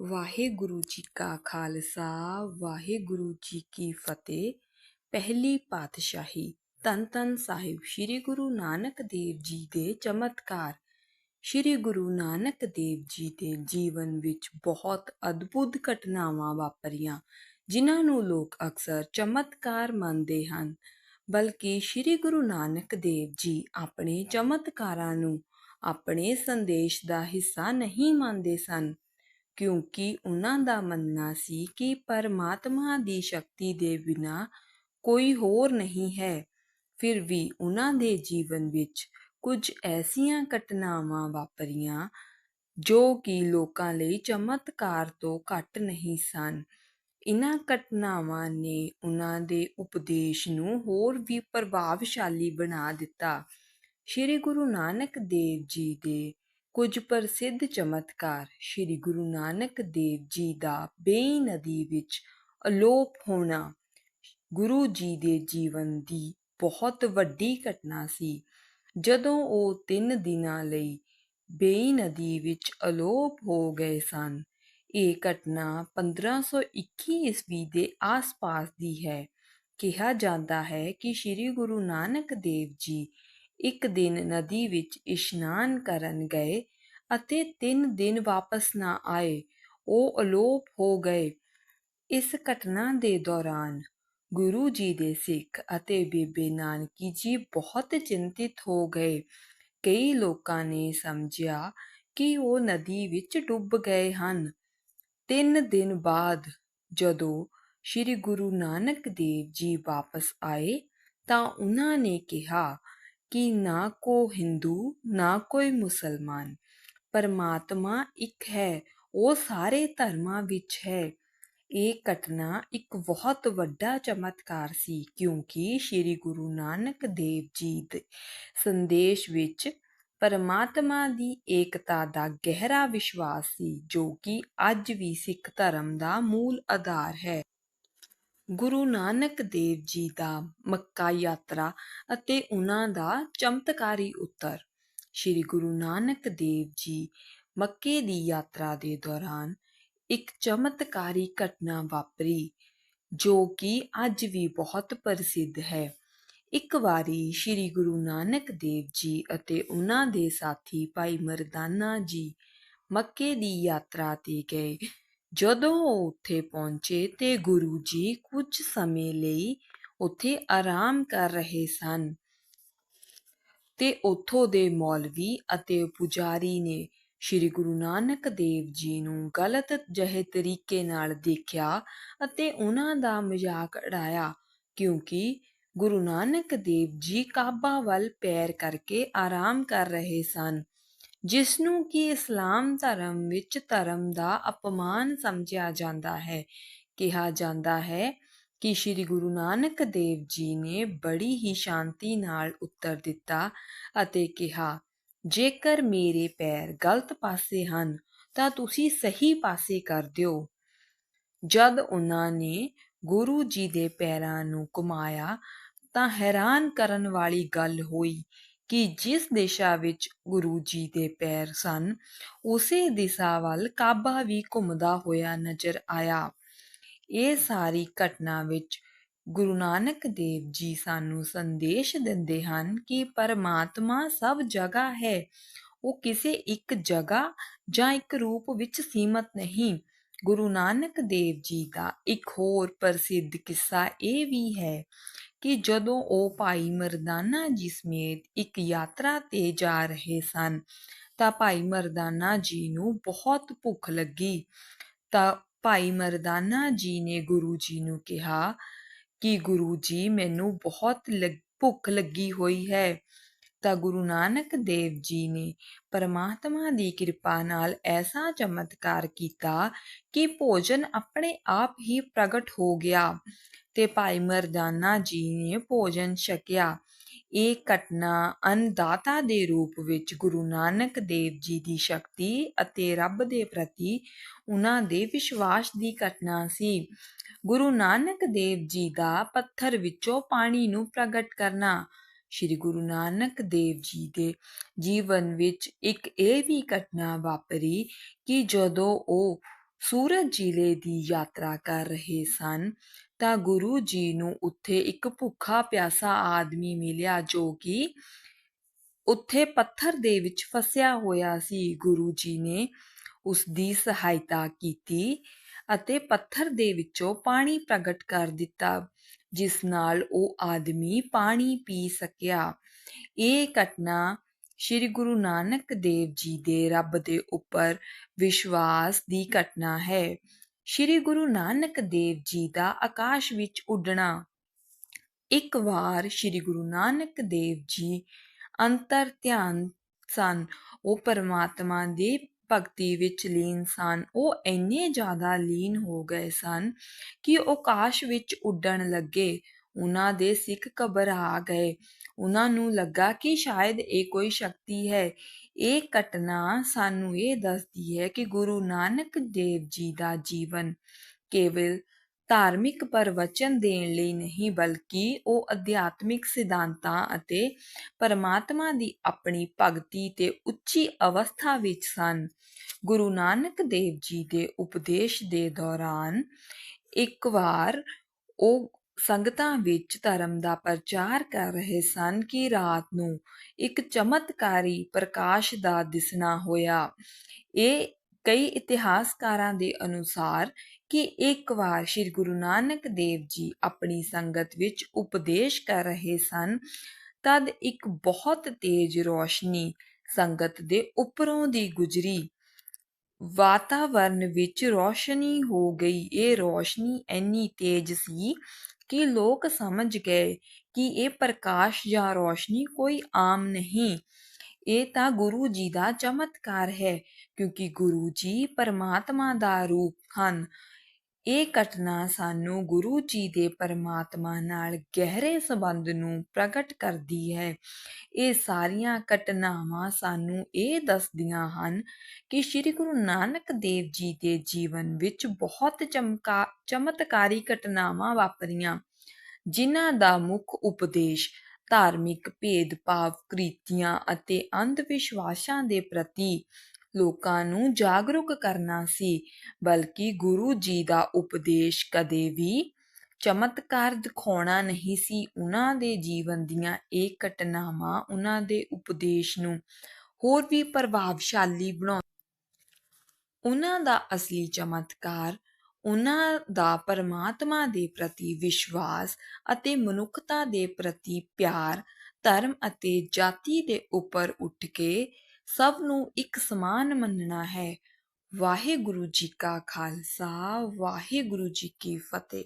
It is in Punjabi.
ਵਾਹਿਗੁਰੂ ਜੀ ਕਾ ਖਾਲਸਾ, ਵਾਹਿਗੁਰੂ ਜੀ ਕੀ ਫਤਿਹ। ਪਹਿਲੀ ਪਾਤਸ਼ਾਹੀ ਧੰਨ ਧੰਨ ਸਾਹਿਬ ਸ੍ਰੀ ਗੁਰੂ ਨਾਨਕ ਦੇਵ ਜੀ ਦੇ ਚਮਤਕਾਰ। ਸ੍ਰੀ ਗੁਰੂ ਨਾਨਕ ਦੇਵ ਜੀ ਦੇ ਜੀਵਨ ਵਿੱਚ ਬਹੁਤ ਅਦਭੁਤ ਘਟਨਾਵਾਂ ਵਾਪਰੀਆਂ, ਜਿਨ੍ਹਾਂ ਨੂੰ ਲੋਕ ਅਕਸਰ ਚਮਤਕਾਰ ਮੰਨਦੇ ਹਨ, ਬਲਕਿ ਸ੍ਰੀ ਗੁਰੂ ਨਾਨਕ ਦੇਵ ਜੀ ਆਪਣੇ ਚਮਤਕਾਰਾਂ ਨੂੰ ਆਪਣੇ ਸੰਦੇਸ਼ ਦਾ ਹਿੱਸਾ ਨਹੀਂ ਮੰਨਦੇ ਸਨ। ਕਿਉਂਕਿ ਉਹਨਾਂ ਦਾ ਮੰਨਣਾ ਸੀ ਕਿ ਪਰਮਾਤਮਾ ਦੀ ਸ਼ਕਤੀ ਦੇ ਬਿਨਾਂ ਕੋਈ ਹੋਰ ਨਹੀਂ ਹੈ। ਫਿਰ ਵੀ ਉਹਨਾਂ ਦੇ ਜੀਵਨ ਵਿੱਚ ਕੁਝ ਐਸੀਆਂ ਘਟਨਾਵਾਂ ਵਾਪਰੀਆਂ ਜੋ ਕਿ ਲੋਕਾਂ ਲਈ ਚਮਤਕਾਰ ਤੋਂ ਘੱਟ ਨਹੀਂ ਸਨ। ਇਨ੍ਹਾਂ ਘਟਨਾਵਾਂ ਨੇ ਉਹਨਾਂ ਦੇ ਉਪਦੇਸ਼ ਨੂੰ ਹੋਰ ਵੀ ਪ੍ਰਭਾਵਸ਼ਾਲੀ ਬਣਾ ਦਿੱਤਾ। ਸ੍ਰੀ ਗੁਰੂ ਨਾਨਕ ਦੇਵ ਜੀ ਦੇ ਕੁਝ ਪ੍ਰਸਿੱਧ ਚਮਤਕਾਰ ਸ੍ਰੀ ਗੁਰੂ ਨਾਨਕ ਦੇਵ ਜੀ ਦਾ ਬੇਈ ਨਦੀ ਵਿੱਚ ਅਲੋਪ ਹੋਣਾ ਗੁਰੂ ਜੀ ਦੇ ਜੀਵਨ ਦੀ ਬਹੁਤ ਵੱਡੀ ਘਟਨਾ ਸੀ। ਜਦੋਂ ਉਹ 3 ਦਿਨਾਂ ਲਈ ਬੇਈ ਨਦੀ ਵਿੱਚ ਅਲੋਪ ਹੋ ਗਏ ਸਨ, ਇਹ ਘਟਨਾ 1521 ਈਸਵੀ ਦੇ ਆਸ-ਪਾਸ ਦੀ ਹੈ। ਕਿਹਾ ਜਾਂਦਾ ਹੈ ਕਿ ਸ੍ਰੀ ਗੁਰੂ ਨਾਨਕ ਦੇਵ ਜੀ ਇੱਕ ਦਿਨ ਨਦੀ ਵਿੱਚ ਇਸ਼ਨਾਨ ਕਰਨ ਗਏ ਅਤੇ ਤਿੰਨ ਦਿਨ ਵਾਪਸ ਨਾ ਆਏ, ਉਹ ਅਲੋਪ ਹੋ ਗਏ। ਇਸ ਘਟਨਾ ਦੇ ਦੌਰਾਨ ਗੁਰੂ ਜੀ ਦੇ ਸਿੱਖ ਅਤੇ ਬੇਬੇ ਨਾਨਕੀ ਜੀ ਬਹੁਤ ਚਿੰਤਿਤ ਹੋ ਗਏ। ਕਈ ਲੋਕਾਂ ਨੇ ਸਮਝਿਆ ਕਿ ਉਹ ਨਦੀ ਵਿੱਚ ਡੁੱਬ ਗਏ ਹਨ। ਤਿੰਨ ਦਿਨ ਬਾਅਦ ਜਦੋਂ ਸ੍ਰੀ ਗੁਰੂ ਨਾਨਕ ਦੇਵ ਜੀ ਵਾਪਸ ਆਏ ਤਾਂ ਉਹਨਾਂ ਨੇ ਕਿਹਾ ਕਿ ਨਾ ਕੋ ਹਿੰਦੂ, ਨਾ ਕੋਈ ਮੁਸਲਮਾਨ। ਪਰਮਾਤਮਾ ਇੱਕ ਹੈ, ਉਹ ਸਾਰੇ ਧਰਮਾਂ ਵਿੱਚ ਹੈ। ਇਹ ਘਟਨਾ ਇੱਕ ਬਹੁਤ ਵੱਡਾ ਚਮਤਕਾਰ ਸੀ, ਕਿਉਂਕਿ ਸ੍ਰੀ ਗੁਰੂ ਨਾਨਕ ਦੇਵ ਜੀ ਦੇ ਸੰਦੇਸ਼ ਵਿੱਚ ਪਰਮਾਤਮਾ ਦੀ ਏਕਤਾ ਦਾ ਗਹਿਰਾ ਵਿਸ਼ਵਾਸ ਸੀ, ਜੋ ਕਿ ਅੱਜ ਵੀ ਸਿੱਖ ਧਰਮ ਦਾ ਮੂਲ ਆਧਾਰ ਹੈ। ਗੁਰੂ ਨਾਨਕ ਦੇਵ ਜੀ ਦਾ ਮੱਕਾ ਯਾਤਰਾ ਅਤੇ ਉਹਨਾਂ ਦਾ ਚਮਤਕਾਰੀ ਉੱਤਰ। ਸ੍ਰੀ ਗੁਰੂ ਨਾਨਕ ਦੇਵ ਜੀ ਮੱਕੇ ਦੀ ਯਾਤਰਾ ਦੇ ਦੌਰਾਨ ਇੱਕ ਚਮਤਕਾਰੀ ਘਟਨਾ ਵਾਪਰੀ, ਜੋ ਕਿ ਅੱਜ ਵੀ ਬਹੁਤ ਪ੍ਰਸਿੱਧ ਹੈ। ਇੱਕ ਵਾਰੀ ਸ੍ਰੀ ਗੁਰੂ ਨਾਨਕ ਦੇਵ ਜੀ ਅਤੇ ਉਹਨਾਂ ਦੇ ਸਾਥੀ ਭਾਈ ਮਰਦਾਨਾ ਜੀ ਮੱਕੇ ਦੀ ਯਾਤਰਾ ਤੇ ਗਏ। ਜਦੋਂ ਉਹ ਉੱਥੇ ਪਹੁੰਚੇ ਤੇ ਗੁਰੂ ਜੀ ਕੁਝ ਸਮੇਂ ਲਈ ਉੱਥੇ ਆਰਾਮ ਕਰ ਰਹੇ ਸਨ ਤੇ ਉੱਥੋਂ ਦੇ ਮੌਲਵੀ ਅਤੇ ਪੁਜਾਰੀ ਨੇ ਸ੍ਰੀ ਗੁਰੂ ਨਾਨਕ ਦੇਵ ਜੀ ਨੂੰ ਗਲਤ ਜਿਹੇ ਤਰੀਕੇ ਨਾਲ ਦੇਖਿਆ ਅਤੇ ਉਹਨਾਂ ਦਾ ਮਜ਼ਾਕ ਉਡਾਇਆ, ਕਿਉਂਕਿ ਗੁਰੂ ਨਾਨਕ ਦੇਵ ਜੀ ਕਾਬਾ ਵੱਲ ਪੈਰ ਕਰਕੇ ਆਰਾਮ ਕਰ ਰਹੇ ਸਨ। ਜਿਸ ਨੂੰ ਕਿ ਇਸਲਾਮ ਧਰਮ ਵਿੱਚ ਧਰਮ ਦਾ ਅਪਮਾਨ ਸਮਝਿਆ ਜਾਂਦਾ ਹੈ। ਕਿਹਾ ਜਾਂਦਾ ਹੈ ਕਿ ਸ੍ਰੀ ਗੁਰੂ ਨਾਨਕ ਦੇਵ ਜੀ ਨੇ ਬੜੀ ਹੀ ਸ਼ਾਂਤੀ ਨਾਲ ਉੱਤਰ ਦਿੱਤਾ ਅਤੇ ਕਿਹਾ, ਜੇਕਰ ਮੇਰੇ ਪੈਰ ਗਲਤ ਪਾਸੇ ਹਨ, ਤਾਂ ਤੁਸੀਂ ਸਹੀ ਪਾਸੇ ਕਰ ਦਿਓ। ਜਦ ਉਹਨਾਂ ਨੇ ਗੁਰੂ ਜੀ ਦੇ ਪੈਰਾਂ ਨੂੰ ਘੁਮਾਇਆ, ਤਾਂ ਹੈਰਾਨ ਕਰਨ ਵਾਲੀ ਗੱਲ ਹੋਈ ਕਿ ਜਿਸ ਦਿਸ਼ਾ ਵਿੱਚ ਗੁਰੂ ਜੀ ਦੇ ਪੈਰ ਸਨ, ਉਸੇ ਦਿਸ਼ਾ ਵੱਲ ਕਾਬਾ ਵੀ ਘੁੰਮਦਾ ਹੋਇਆ ਨਜ਼ਰ ਆਇਆ। ਇਹ ਸਾਰੀ ਘਟਨਾ ਵਿੱਚ ਗੁਰੂ ਨਾਨਕ ਦੇਵ ਜੀ ਸਾਨੂੰ ਸੰਦੇਸ਼ ਦਿੰਦੇ ਹਨ ਕਿ ਪਰਮਾਤਮਾ ਸਭ ਜਗ੍ਹਾ ਹੈ। ਉਹ ਕਿਸੇ ਇੱਕ ਜਗ੍ਹਾ ਜਾਂ ਇੱਕ ਰੂਪ ਵਿੱਚ ਸੀਮਤ ਨਹੀਂ। ਗੁਰੂ ਨਾਨਕ ਦੇਵ ਜੀ ਦਾ ਇੱਕ ਹੋਰ ਪ੍ਰਸਿੱਧ ਕਿੱਸਾ ਇਹ ਵੀ ਹੈ ਕਿ ਜਦੋਂ ਉਹ ਭਾਈ ਮਰਦਾਨਾ ਜੀ ਸਮੇਤ ਇੱਕ ਯਾਤਰਾ ਤੇ ਜਾ ਰਹੇ ਸਨ, ਤਾਂ ਭਾਈ ਮਰਦਾਨਾ ਜੀ ਨੂੰ ਬਹੁਤ ਭੁੱਖ ਲੱਗੀ। ਤਾਂ ਭਾਈ ਮਰਦਾਨਾ ਜੀ ਨੇ ਗੁਰੂ ਜੀ ਨੂੰ ਕਿਹਾ ਕਿ ਗੁਰੂ ਜੀ, ਮੈਨੂੰ ਬਹੁਤ ਭੁੱਖ ਲੱਗੀ ਹੋਈ ਹੈ। ਤਾਂ ਗੁਰੂ ਨਾਨਕ ਦੇਵ ਜੀ ਨੇ ਪਰਮਾਤਮਾ ਦੀ ਕਿਰਪਾ ਨਾਲ ਐਸਾ ਚਮਤਕਾਰ ਕੀਤਾ ਕਿ ਭੋਜਨ ਆਪਣੇ ਆਪ ਹੀ ਪ੍ਰਗਟ ਹੋ ਗਿਆ। ਤੇ ਭਾਈ ਮਰਦਾਨਾ ਜੀ ਨੇ ਭੋਜਨ ਛਕਿਆ। ਇਹ ਘਟਨਾ ਅਨਦਾਤਾ ਦੇ ਰੂਪ ਵਿੱਚ ਗੁਰੂ ਨਾਨਕ ਦੇਵ ਜੀ ਦੀ ਸ਼ਕਤੀ ਅਤੇ ਰੱਬ ਦੇ ਪ੍ਰਤੀ ਉਹਨਾਂ ਦੇ ਵਿਸ਼ਵਾਸ ਦੀ ਘਟਨਾ ਸੀ। ਗੁਰੂ ਨਾਨਕ ਦੇਵ ਜੀ ਦਾ ਪੱਥਰ ਵਿੱਚੋਂ ਪਾਣੀ ਨੂੰ ਪ੍ਰਗਟ ਕਰਨਾ ਸ਼੍ਰੀ ਗੁਰੂ ਨਾਨਕ ਦੇਵ ਜੀ ਦੇ ਜੀਵਨ ਵਿੱਚ ਇੱਕ ਇਹ ਵੀ ਘਟਨਾ ਵਾਪਰੀ ਕਿ ਜਦੋਂ ਉਹ ਸੂਰਤ ਜ਼ਿਲ੍ਹੇ ਦੀ ਯਾਤਰਾ ਕਰ ਰਹੇ ਸਨ ਤਾਂ ਗੁਰੂ ਜੀ ਨੂੰ ਉੱਥੇ ਇੱਕ ਭੁੱਖਾ ਪਿਆਸਾ ਆਦਮੀ ਮਿਲਿਆ ਜੋ ਕਿ ਉੱਥੇ ਪੱਥਰ ਦੇ ਵਿੱਚ ਫਸਿਆ ਹੋਇਆ ਸੀ। ਗੁਰੂ ਜੀ ਨੇ ਉਸ ਦੀ ਸਹਾਇਤਾ ਕੀਤੀ ਅਤੇ ਪੱਥਰ ਦੇ ਵਿੱਚੋਂ ਪਾਣੀ ਪ੍ਰਗਟ ਕਰ ਦਿੱਤਾ, ਜਿਸ ਨਾਲ ਉਹ ਆਦਮੀ ਪਾਣੀ ਪੀ ਸਕਿਆ। ਇਹ ਘਟਨਾ ਸ੍ਰੀ ਗੁਰੂ ਨਾਨਕ ਦੇਵ ਜੀ ਦੇ ਰੱਬ ਦੇ ਉੱਪਰ ਵਿਸ਼ਵਾਸ ਦੀ ਘਟਨਾ ਹੈ। ਸ੍ਰੀ ਗੁਰੂ ਨਾਨਕ ਦੇਵ ਜੀ ਦਾ ਆਕਾਸ਼ ਵਿੱਚ ਉੱਡਣਾ। ਇੱਕ ਵਾਰ ਸ੍ਰੀ ਗੁਰੂ ਨਾਨਕ ਦੇਵ ਜੀ ਅੰਤਰ ਧਿਆਨ ਸਨ। ਉਹ ਪਰਮਾਤਮਾ ਦੀ ਭਗਤੀ ਵਿੱਚ ਲੀਨ ਸਨ। ਉਹ ਇੰਨੇ ਜ਼ਿਆਦਾ ਲੀਨ ਹੋ ਗਏ ਸਨ ਕਿ ਉਹ ਆਕਾਸ਼ ਵਿੱਚ ਉੱਡਣ ਲੱਗੇ। ਉਹਨਾਂ ਦੇ ਸਿੱਖ ਘਬਰਾ ਗਏ। ਉਹਨਾਂ ਨੂੰ ਲੱਗਾ ਕਿ ਸ਼ਾਇਦ ਇਹ ਕੋਈ ਸ਼ਕਤੀ ਹੈ। ਇਹ ਘਟਨਾ ਸਾਨੂੰ ਇਹ ਦੱਸਦੀ ਹੈ ਕਿ ਗੁਰੂ ਨਾਨਕ ਦੇਵ ਜੀ ਦਾ ਜੀਵਨ ਕੇਵਲ ਧਾਰਮਿਕ ਪ੍ਰਵਚਨ ਦੇਣ ਲਈ ਨਹੀਂ, ਬਲਕਿ ਉਹ ਅਧਿਆਤਮਿਕ ਸਿਧਾਂਤਾਂ ਅਤੇ ਪਰਮਾਤਮਾ ਦੀ ਆਪਣੀ ਭਗਤੀ ਤੇ ਉੱਚੀ ਅਵਸਥਾ ਵਿੱਚ ਸਨ। ਗੁਰੂ ਨਾਨਕ ਦੇਵ ਜੀ ਦੇ ਉਪਦੇਸ਼ ਦੇ ਦੌਰਾਨ ਇੱਕ ਵਾਰ ਉਹ ਸੰਗਤਾਂ ਵਿੱਚ ਧਰਮ ਦਾ ਪ੍ਰਚਾਰ ਕਰ ਰਹੇ ਸਨ ਕਿ ਰਾਤ ਨੂੰ ਇੱਕ ਚਮਤਕਾਰੀ ਪ੍ਰਕਾਸ਼ ਦਾ ਦਿਸਣਾ ਹੋਇਆ। ਇਹ ਕਈ ਇਤਿਹਾਸਕਾਰਾਂ ਦੇ ਅਨੁਸਾਰ ਕਿ ਇੱਕ ਵਾਰ ਸ੍ਰੀ ਗੁਰੂ ਨਾਨਕ ਦੇਵ ਜੀ ਆਪਣੀ ਸੰਗਤ ਵਿੱਚ ਉਪਦੇਸ਼ ਕਰ ਰਹੇ ਸਨ, ਤਦ ਇੱਕ ਬਹੁਤ ਤੇਜ਼ ਰੋਸ਼ਨੀ ਸੰਗਤ ਦੇ ਉੱਪਰੋਂ ਦੀ ਗੁਜ਼ਰੀ। ਵਾਤਾਵਰਨ ਵਿੱਚ ਰੋਸ਼ਨੀ ਹੋ ਗਈ। ਇਹ ਰੋਸ਼ਨੀ ਇੰਨੀ ਤੇਜ਼ ਸੀ ਕਿ ਲੋਕ ਸਮਝ ਗਏ ਕਿ ਇਹ ਪ੍ਰਕਾਸ਼ ਜਾਂ ਰੋਸ਼ਨੀ ਕੋਈ ਆਮ ਨਹੀਂ। ਇਹ ਤਾਂ ਗੁਰੂ ਜੀ ਦਾ ਚਮਤਕਾਰ ਹੈ, ਕਿਉਂਕਿ ਗੁਰੂ ਜੀ ਪਰਮਾਤਮਾ ਦਾ ਰੂਪ ਹਨ। ਇਹ ਘਟਨਾ ਸਾਨੂੰ ਗੁਰੂ ਜੀ ਦੇ ਪਰਮਾਤਮਾ ਨਾਲ ਗਹਿਰੇ ਸੰਬੰਧ ਨੂੰ ਪ੍ਰਗਟ ਕਰਦੀ ਹੈ। ਇਹ ਸਾਰੀਆਂ ਘਟਨਾਵਾਂ ਸਾਨੂੰ ਇਹ ਦੱਸਦੀਆਂ ਹਨ ਕਿ ਸ੍ਰੀ ਗੁਰੂ ਨਾਨਕ ਦੇਵ ਜੀ ਦੇ ਜੀਵਨ ਵਿੱਚ ਬਹੁਤ ਚਮਕਾ, ਚਮਤਕਾਰੀ ਘਟਨਾਵਾਂ ਵਾਪਰੀਆਂ, ਜਿਨ੍ਹਾਂ ਦਾ ਮੁੱਖ ਉਪਦੇਸ਼ ਧਾਰਮਿਕ ਭੇਦਭਾਵ, ਕ੍ਰਿਤੀਆਂ ਅਤੇ ਅੰਧ ਵਿਸ਼ਵਾਸਾਂ ਦੇ ਪ੍ਰਤੀ ਲੋਕਾਂ ਨੂੰ ਜਾਗਰੂਕ ਕਰਨਾ ਸੀ, ਬਲਕਿ ਗੁਰੂ ਜੀ ਦਾ ਉਪਦੇਸ਼ ਕਦੇ ਵੀ ਚਮਤਕਾਰ ਦਿਖਾਉਣਾ ਨਹੀਂ ਸੀ। ਉਹਨਾਂ ਦੇ ਜੀਵਨ ਦੀਆਂ ਇਹ ਘਟਨਾਵਾਂ ਉਹਨਾਂ ਦੇ ਉਪਦੇਸ਼ ਨੂੰ ਹੋਰ ਵੀ ਪ੍ਰਭਾਵਸ਼ਾਲੀ ਬਣਾਉ ਉਹਨਾਂ ਦਾ ਅਸਲੀ ਚਮਤਕਾਰ, ਉਹਨਾਂ ਦਾ ਪਰਮਾਤਮਾ ਦੇ ਪ੍ਰਤੀ ਵਿਸ਼ਵਾਸ ਅਤੇ ਮਨੁੱਖਤਾ ਦੇ ਪ੍ਰਤੀ ਪਿਆਰ, ਧਰਮ ਅਤੇ ਜਾਤੀ ਦੇ ਉੱਪਰ ਉੱਠ ਕੇ ਸਭ ਨੂੰ ਇੱਕ ਸਮਾਨ ਮੰਨਣਾ ਹੈ। ਵਾਹਿਗੁਰੂ ਜੀ ਕਾ ਖਾਲਸਾ ਵਾਹਿਗੁਰੂ ਜੀ ਕੀ ਫਤਿਹ।